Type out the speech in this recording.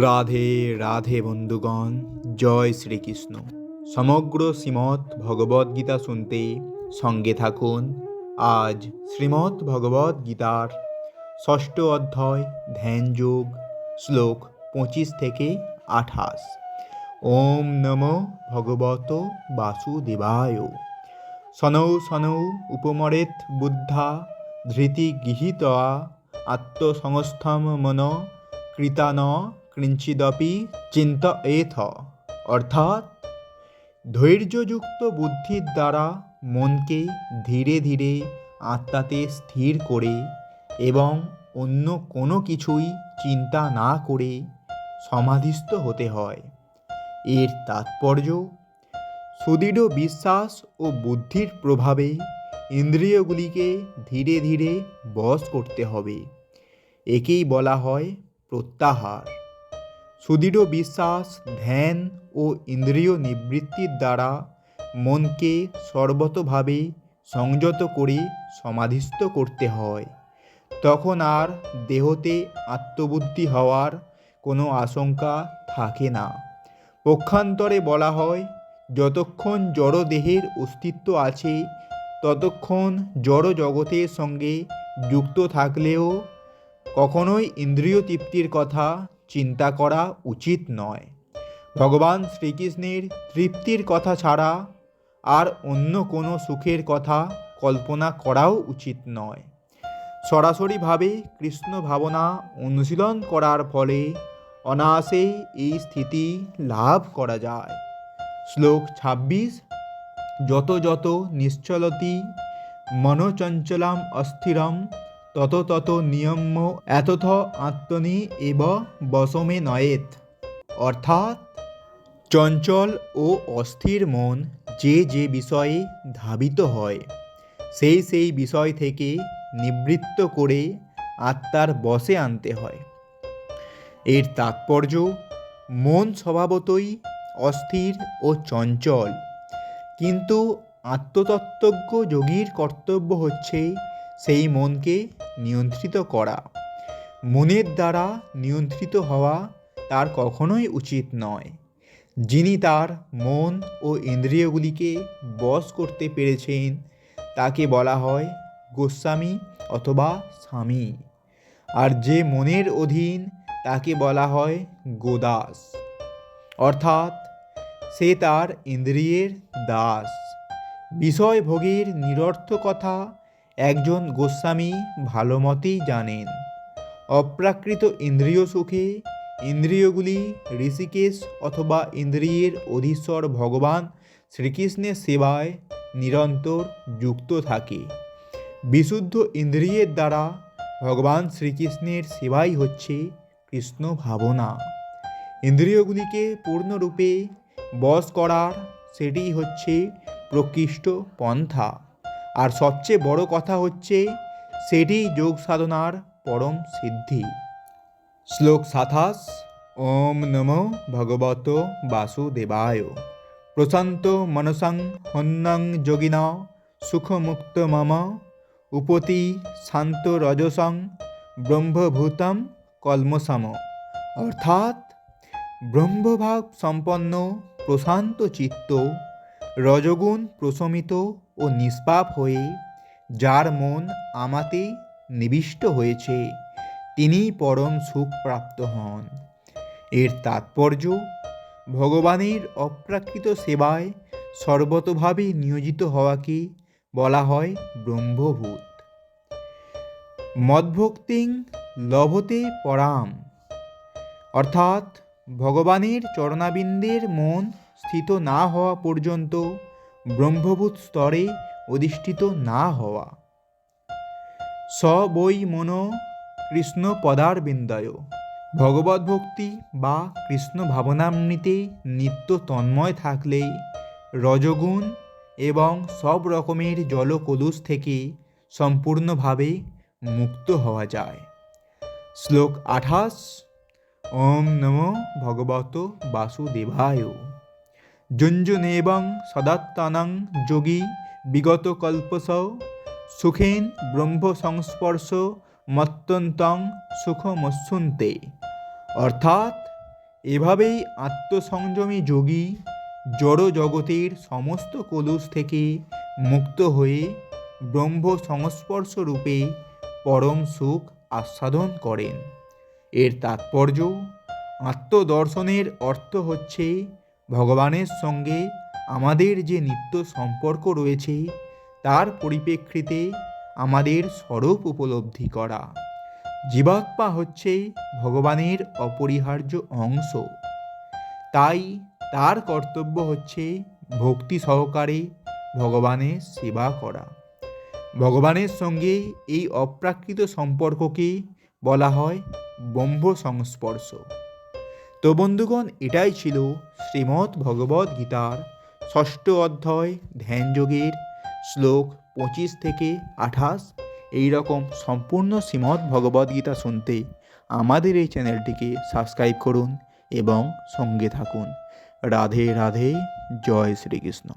রাধে রাধে বন্ধুগণ, জয় শ্রীকৃষ্ণ। সমগ্র শ্রীমৎ ভগবদ্গীতা শুনতে সঙ্গে থাকুন। আজ শ্রীমৎ ভগবদ্ গীতার ষষ্ঠ অধ্যায়, ধ্যান যোগ, শ্লোক পঁচিশ থেকে আঠাশ। ওম নম ভগবত বাসুদেবায়। সনৌ সনৌ উপমরেত বুদ্ধা, ধৃতি গৃহীতয়া, আত্মসংস্থম মন কৃতান কিঞ্চিদপি চিন্ত এথ অর্থাৎ ধৈর্যযুক্ত বুদ্ধির দ্বারা মনকে ধীরে ধীরে আত্মাতে স্থির করে এবং অন্য কোনো কিছুই চিন্তা না করে সমাধিস্থ হতে হয়। এর তাৎপর্য, সুদৃঢ় বিশ্বাস ও বুদ্ধির প্রভাবে ইন্দ্রিয়গুলিকে ধীরে ধীরে বশ করতে হবে। একেই বলা হয় প্রত্যাহার। সুদৃঢ় বিশ্বাস, ধ্যান ও ইন্দ্রিয় নিবৃত্তির দ্বারা মনকে সর্বতভাবে সংযত করে সমাধিস্থ করতে হয়। তখন আর দেহতে আত্মবুদ্ধি হওয়ার কোনো আশঙ্কা থাকে না। পক্ষান্তরে বলা হয়, যতক্ষণ জড় দেহের অস্তিত্ব আছে, ততক্ষণ জড় জগতের সঙ্গে যুক্ত থাকলেও কখনোই ইন্দ্রিয় তৃপ্তির কথা চিন্তা করা উচিত নয়। ভগবান শ্রীকৃষ্ণের তৃপ্তির কথা ছাড়া আর অন্য কোনো সুখের কথা কল্পনা করাও উচিত নয়। সরাসরিভাবে কৃষ্ণ ভাবনা অনুশীলন করার ফলে অনায়াসে এই স্থিতি লাভ করা যায়। শ্লোক ছাব্বিশ, যত যত নিশ্চলতি, মনোচঞ্চলাম অস্থিরম তত তত নিয়ম্য, এতথ আত্মনি এব বসমে নয়েত। অর্থাৎ, চঞ্চল ও অস্থির মন যে যে বিষয়ে ধাবিত হয়, সেই সেই বিষয় থেকে নিবৃত্ত করে আত্মার বসে আনতে হয়। এর তাৎপর্য, মন স্বভাবতই অস্থির ও চঞ্চল, কিন্তু আত্মতত্ত্বজ্ঞ যোগীর কর্তব্য হচ্ছে সেই মনকে নিয়ন্ত্রিত করা। মনের দ্বারা নিয়ন্ত্রিত হওয়া তার কখনোই উচিত নয়। যিনি তার মন ও ইন্দ্রিয়গুলিকে বশ করতে পেরেছেন, তাকে বলা হয় গোস্বামী অথবা স্বামী। আর যে মনের অধীন, তাকে বলা হয় গোদাস। অর্থাৎ, সে তার ইন্দ্রিয়ের দাস। বিষয় ভোগের নিরর্থকতা একজন গোস্বামী ভালো মতেই জানেন। অপ্রাকৃত ইন্দ্রিয় সুখে ইন্দ্রিয়গুলি ঋষিকেশ অথবা ইন্দ্রিয়ের অধীশ্বর ভগবান শ্রীকৃষ্ণের সেবায় নিরন্তর যুক্ত থাকে। বিশুদ্ধ ইন্দ্রিয়ের দ্বারা ভগবান শ্রীকৃষ্ণের সেবাই হচ্ছে কৃষ্ণ ভাবনা। ইন্দ্রিয়গুলিকে পূর্ণরূপে বশ করার সেটি হচ্ছে প্রকৃষ্ট পন্থা। আর সবচেয়ে বড় কথা হচ্ছে সেটি যোগ সাধনার পরম সিদ্ধি। শ্লোক সাতাশ, ওম নম ভগবত বাসুদেবায়। প্রশান্ত মনসং হন্নং যোগিন, সুখমুক্ত মম। উপতি শান্ত রজসং, ব্রহ্মভূতম কলমসম অর্থাৎ ব্রহ্মভাব সম্পন্ন প্রশান্ত চিত্ত রজগুণ প্রশমিত ও নিষ্পাপ হয়ে যার মন আমাতে নিবিষ্ট হয়েছে তিনি পরম সুখ প্রাপ্ত হন। এর তাৎপর্য, ভগবানের অপ্রাকৃত সেবায় সর্বতভাবে নিয়োজিত হওয়াকে বলা হয় ব্রহ্মভূত। মদভক্তিং লভতে পরাম। অর্থাৎ ভগবানের চরণাবিন্দের মন স্থিত না হওয়া পর্যন্ত ব্রহ্মভূত স্তরে অধিষ্ঠিত না হওয়া। স বৈ মন কৃষ্ণ পদার বিন্দায় ভগবদ্ভক্তি বা কৃষ্ণ ভাবনামৃতে নিত্য তন্ময় থাকলে রজগুণ এবং সব রকমের জলকলুষ থেকে সম্পূর্ণভাবে মুক্ত হওয়া যায়। শ্লোক আঠাশ, ওম নম ভগবত বাসুদেবায়। যঞ্জনেবং সদাত্তানং যোগী বিগত কল্পস সুখেন ব্রহ্ম সংস্পর্শ মত্যন্তং সুখমস্যুন্তে। অর্থাৎ এভাবেই আত্মসংযমী যোগী জড় জগতের সমস্ত কলুষ থেকে মুক্ত হয়ে ব্রহ্ম সংস্পর্শ রূপে পরম সুখ আস্বাদন করেন। এর তাৎপর্য আত্মদর্শনের অর্থ হচ্ছে ভগবানের সঙ্গে আমাদের যে নিত্য সম্পর্ক রয়েছে, তার পরিপ্রেক্ষিতে আমাদের স্বরূপ উপলব্ধি করা। জীবাত্মা হচ্ছে ভগবানের অপরিহার্য অংশ। তাই তার কর্তব্য হচ্ছে ভক্তি সহকারে ভগবানের সেবা করা। ভগবানের সঙ্গে এই অপ্রাকৃত সম্পর্ককে বলা হয় ব্রহ্ম সংস্পর্শ তো বন্ধুগণ, এটাই ছিল শ্রীমৎ ভগবদ গীতার ষষ্ঠ অধ্যায় ধ্যানযোগের শ্লোক পঁচিশ থেকে আঠাশ। এই রকম সম্পূর্ণ শ্রীমৎ ভগবদ গীতা শুনতে আমাদের এই চ্যানেলটিকে সাবস্ক্রাইব করুন এবং সঙ্গে থাকুন। রাধে রাধে, জয় শ্রীকৃষ্ণ।